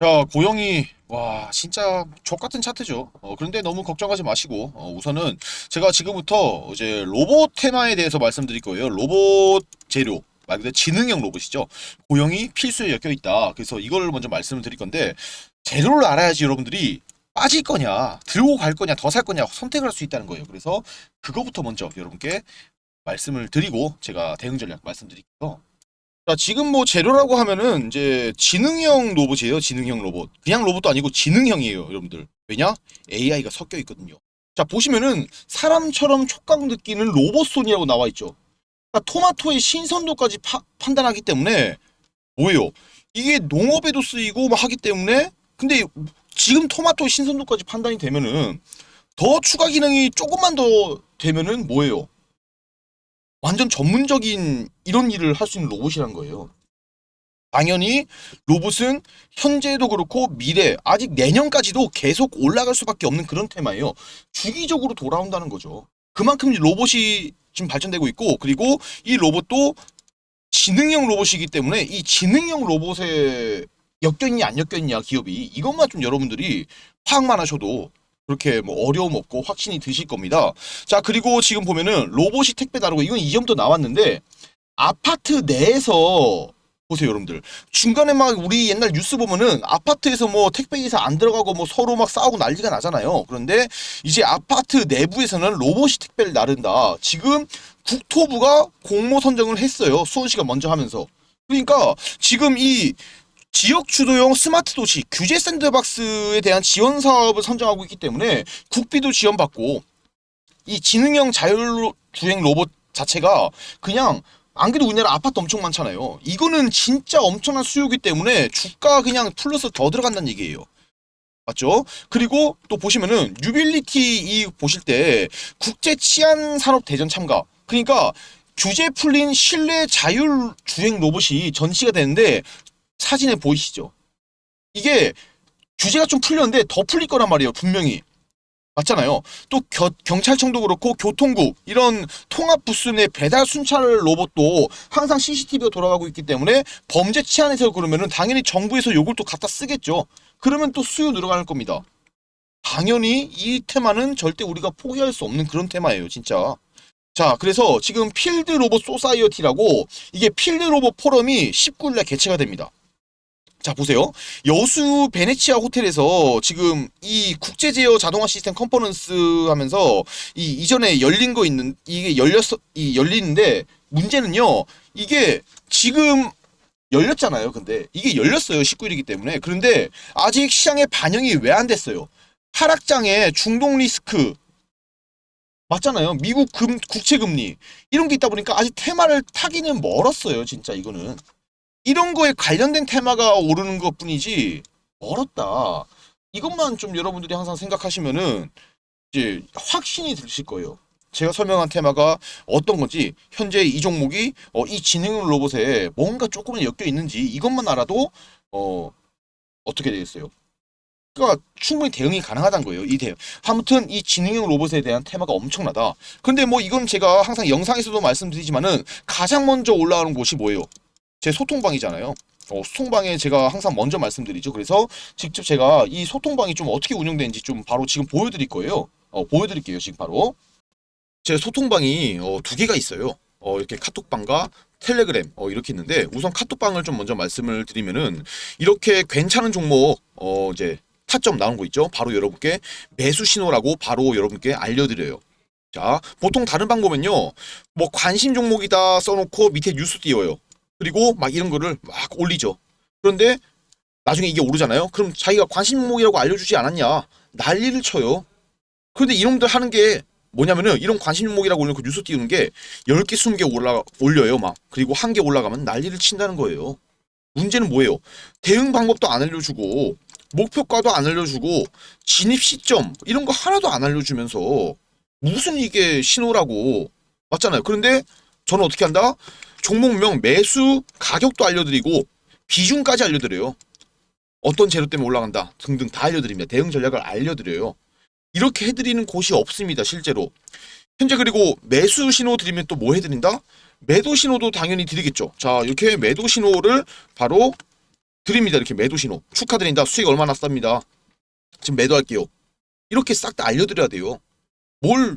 자, 고영이 와 진짜 족 같은 차트죠. 어, 그런데 너무 걱정하지 마시고 어, 우선은 제가 지금부터 이제 로봇 테마에 대해서 말씀드릴 거예요. 로봇 재료 말 그대로 지능형 로봇이죠. 고영이 필수에 엮여 있다. 그래서 이걸 먼저 말씀을 드릴 건데 재료를 알아야지 여러분들이 빠질 거냐, 들고 갈 거냐, 더 살 거냐 선택을 할 수 있다는 거예요. 그래서 그거부터 먼저 여러분께 말씀을 드리고 제가 대응 전략 말씀드릴게요. 자, 지금 뭐 재료라고 하면은 이제 지능형 로봇이에요. 지능형 로봇. 그냥 로봇도 아니고 지능형이에요, 여러분들. 왜냐? AI가 섞여 있거든요. 자, 보시면은 사람처럼 촉각 느끼는 로봇 손이라고 나와 있죠. 그러니까 토마토의 신선도까지 파- 판단하기 때문에 뭐예요? 이게 농업에도 쓰이고 막 하기 때문에 근데 지금 토마토의 신선도까지 판단이 되면은 더 추가 기능이 조금만 더 되면은 뭐예요? 완전 전문적인 이런 일을 할 수 있는 로봇이란 거예요. 당연히 로봇은 현재도 그렇고 미래 아직 내년까지도 계속 올라갈 수밖에 없는 그런 테마예요. 주기적으로 돌아온다는 거죠. 그만큼 로봇이 지금 발전되고 있고 그리고 이 로봇도 지능형 로봇이기 때문에 이 지능형 로봇에 엮여있냐 안 엮여있냐 기업이 이것만 좀 여러분들이 파악만 하셔도 그렇게 뭐 어려움 없고 확신이 드실 겁니다. 자 그리고 지금 보면은 로봇이 택배 다루고 이건 이전부터 나왔는데 아파트 내에서 보세요 여러분들. 중간에 막 우리 옛날 뉴스 보면은 아파트에서 뭐 택배 기사 안 들어가고 뭐 서로 막 싸우고 난리가 나잖아요. 그런데 이제 아파트 내부에서는 로봇이 택배를 나른다. 지금 국토부가 공모 선정을 했어요. 수원시가 먼저 하면서. 그러니까 지금 이 지역 주도형 스마트 도시 규제 샌드박스에 대한 지원 사업을 선정하고 있기 때문에 국비도 지원받고 이 지능형 자율주행 로봇 자체가 그냥 안 그래도 우리나라 아파트 엄청 많잖아요. 이거는 진짜 엄청난 수요이기 때문에 주가 그냥 플러스 더 들어간다는 얘기예요. 맞죠? 그리고 또 보시면은 유빌리티 이 보실 때 국제 치안 산업 대전 참가. 그러니까 규제 풀린 실내 자율 주행 로봇이 전시가 되는데 사진에 보이시죠? 이게 규제가 좀 풀렸는데 더 풀릴 거란 말이에요. 분명히. 맞잖아요. 또 겨- 경찰청도 그렇고 교통국 이런 통합 부스 내 배달 순찰 로봇도 항상 CCTV가 돌아가고 있기 때문에 범죄 치안에서 그러면은 당연히 정부에서 요걸 또 갖다 쓰겠죠. 그러면 또 수요 늘어갈 겁니다. 당연히 이 테마는 절대 우리가 포기할 수 없는 그런 테마예요, 진짜. 자, 그래서 지금 필드 로봇 소사이어티라고 이게 필드 로봇 포럼이 19일날 개최가 됩니다. 자, 보세요. 여수 베네치아 호텔에서 지금 이 국제 제어 자동화 시스템 컨퍼런스 하면서 이 이전에 열린 거 있는 이게 열렸어 이 열리는데 문제는요. 이게 지금 열렸잖아요. 근데 이게 열렸어요. 19일이기 때문에. 그런데 아직 시장에 반영이 왜 안 됐어요? 하락장에 중동 리스크 맞잖아요. 미국 금 국채 금리 이런 게 있다 보니까 아직 테마를 타기는 멀었어요. 진짜 이거는. 이런 거에 관련된 테마가 오르는 것 뿐이지 멀었다. 이것만 좀 여러분들이 항상 생각하시면은 이제 확신이 드실 거예요. 제가 설명한 테마가 어떤 건지 현재 이 종목이 어, 이 지능 로봇에 뭔가 조금은 엮여 있는지 이것만 알아도 어 어떻게 되겠어요? 그러니까 충분히 대응이 가능하다는 거예요. 이 대응. 아무튼 이 지능형 로봇에 대한 테마가 엄청나다. 근데 뭐 이건 제가 항상 영상에서도 말씀드리지만은 가장 먼저 올라오는 곳이 뭐예요? 제 소통방이잖아요. 어, 소통방에 제가 항상 먼저 말씀드리죠. 그래서 직접 제가 이 소통방이 좀 어떻게 운영되는지 좀 바로 지금 보여드릴 거예요. 어, 보여드릴게요. 지금 바로. 제 소통방이 어, 두 개가 있어요. 어, 이렇게 카톡방과 텔레그램 어, 이렇게 있는데 우선 카톡방을 좀 먼저 말씀을 드리면은 이렇게 괜찮은 종목 어, 이제 타점 나온 거 있죠. 바로 여러분께 매수 신호라고 바로 여러분께 알려드려요. 자, 보통 다른 방법은요, 뭐 관심 종목이다 써놓고 밑에 뉴스 띄워요. 그리고 막 이런 거를 막 올리죠. 그런데 나중에 이게 오르잖아요. 그럼 자기가 관심 종목이라고 알려주지 않았냐? 난리를 쳐요. 그런데 이놈들 하는 게 뭐냐면은 이런 관심 종목이라고 올려놓고 뉴스 띄우는 게 10개, 20개 올라, 올려요, 막. 그리고 한 개 올라가면 난리를 친다는 거예요. 문제는 뭐예요? 대응 방법도 안 알려주고, 목표가도 안 알려주고, 진입 시점, 이런 거 하나도 안 알려주면서, 무슨 이게 신호라고. 맞잖아요. 그런데 저는 어떻게 한다? 종목명, 매수, 가격도 알려드리고, 비중까지 알려드려요. 어떤 재료 때문에 올라간다 등등 다 알려드립니다. 대응 전략을 알려드려요. 이렇게 해드리는 곳이 없습니다. 실제로. 현재 그리고 매수 신호 드리면 또 뭐 해드린다? 매도 신호도 당연히 드리겠죠. 자 이렇게 매도 신호를 바로 드립니다. 이렇게 매도 신호 축하드립니다. 수익 얼마 났습니다. 지금 매도할게요. 이렇게 싹 다 알려드려야 돼요. 뭘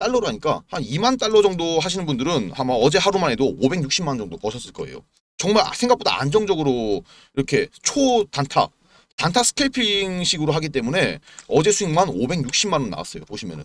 달러로 하니까 한 2만 달러 정도 하시는 분들은 아마 어제 하루만 해도 560만 원 정도 버셨을 거예요. 정말 생각보다 안정적으로 이렇게 초 단타 단타 스캘핑식으로 하기 때문에 어제 수익만 560만 원 나왔어요. 보시면은.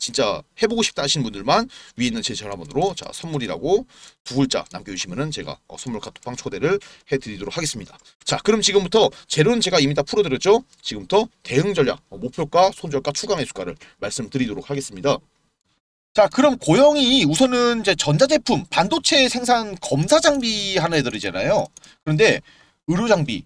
진짜 해보고 싶다 하시는 분들만 위에 있는 제 전화번호로 자 선물이라고 두 글자 남겨주시면은 제가 어, 선물 카톡방 초대를 해드리도록 하겠습니다. 자 그럼 지금부터 재료는 제가 이미 다 풀어드렸죠. 지금부터 대응 전략, 어, 목표가, 손절가, 추가 매수가를 말씀드리도록 하겠습니다. 자 그럼 고영이 우선은 이제 전자제품 반도체 생산 검사 장비 하나 해드리잖아요. 그런데 의료 장비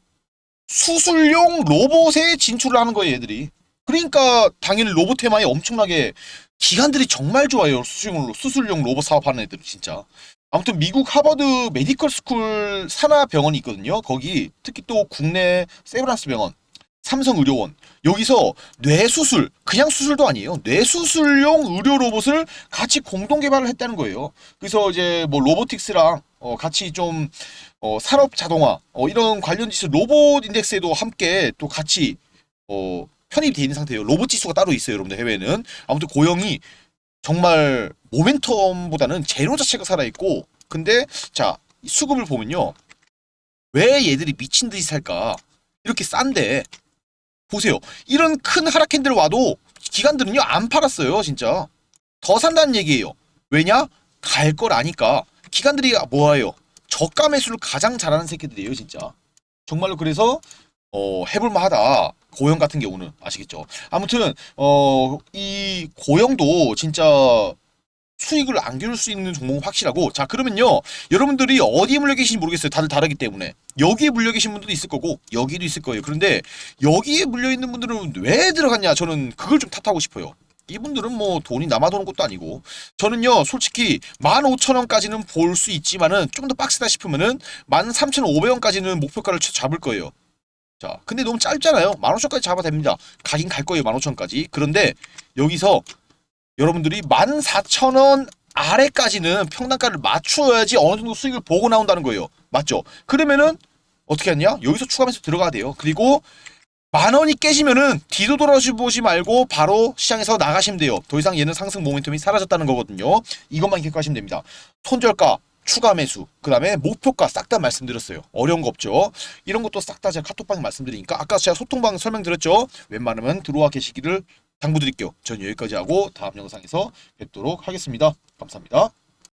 수술용 로봇에 진출을 하는 거예요 얘들이. 그러니까 당연히 로봇 테마에 엄청나게 기관들이 정말 좋아요. 수술용, 수술용 로봇 사업하는 애들 진짜. 아무튼 미국 하버드 메디컬 스쿨 산하병원이 있거든요. 거기 특히 또 국내 세브란스 병원, 삼성의료원 여기서 뇌수술 그냥 수술도 아니에요. 뇌수술용 의료 로봇을 같이 공동 개발을 했다는 거예요. 그래서 이제 뭐 로보틱스랑 어, 같이 좀 어, 산업 자동화 어, 이런 관련 지수 로봇 인덱스에도 함께 또 같이 어, 편입이 돼 있는 상태예요. 로봇 지수가 따로 있어요, 여러분들 해외는. 아무튼 고영이 정말 모멘텀보다는 재료 자체가 살아 있고, 근데 자 수급을 보면요, 왜 얘들이 미친 듯이 살까? 이렇게 싼데 보세요. 이런 큰 하락 캔들 와도 기관들은요 안 팔았어요, 진짜. 더 산다는 얘기예요. 왜냐? 갈 걸 아니까. 기관들이 뭐예요? 저가 매수를 가장 잘하는 새끼들이에요, 진짜. 정말로 그래서 어, 해볼만하다. 고영 같은 경우는 아시겠죠? 아무튼 어, 이 고영도 진짜 수익을 안겨줄 수 있는 종목은 확실하고 자 그러면요. 여러분들이 어디에 물려 계신지 모르겠어요. 다들 다르기 때문에. 여기에 물려 계신 분들도 있을 거고 여기도 있을 거예요. 그런데 여기에 물려 있는 분들은 왜 들어갔냐? 저는 그걸 좀 탓하고 싶어요. 이분들은 뭐 돈이 남아 도는 것도 아니고. 저는요 솔직히 15,000원까지는 볼 수 있지만은 좀 더 빡세다 싶으면은 13,500원까지는 목표가를 쳐- 잡을 거예요 자 근데 너무 짧잖아요 15,000원까지 잡아도 됩니다 가긴 갈 거예요 15,000원까지 그런데 여기서 여러분들이 14,000원 아래까지는 평단가를 맞추어야지 어느 정도 수익을 보고 나온다는 거예요. 맞죠? 그러면은 어떻게 하냐? 여기서 추가해서 들어가야 돼요. 그리고 만 원이 깨지면은 뒤도 돌아보지 말고 바로 시장에서 나가시면 돼요. 더 이상 얘는 상승 모멘텀이 사라졌다는 거거든요. 이것만 기억하시면 됩니다. 손절가, 추가 매수, 그 다음에 목표가 싹 다 말씀드렸어요. 어려운 거 없죠. 이런 것도 싹 다 제가 카톡방에 말씀드리니까 아까 제가 소통방 설명드렸죠. 웬만하면 들어와 계시기를 당부드릴게요. 전 여기까지 하고 다음 영상에서 뵙도록 하겠습니다. 감사합니다.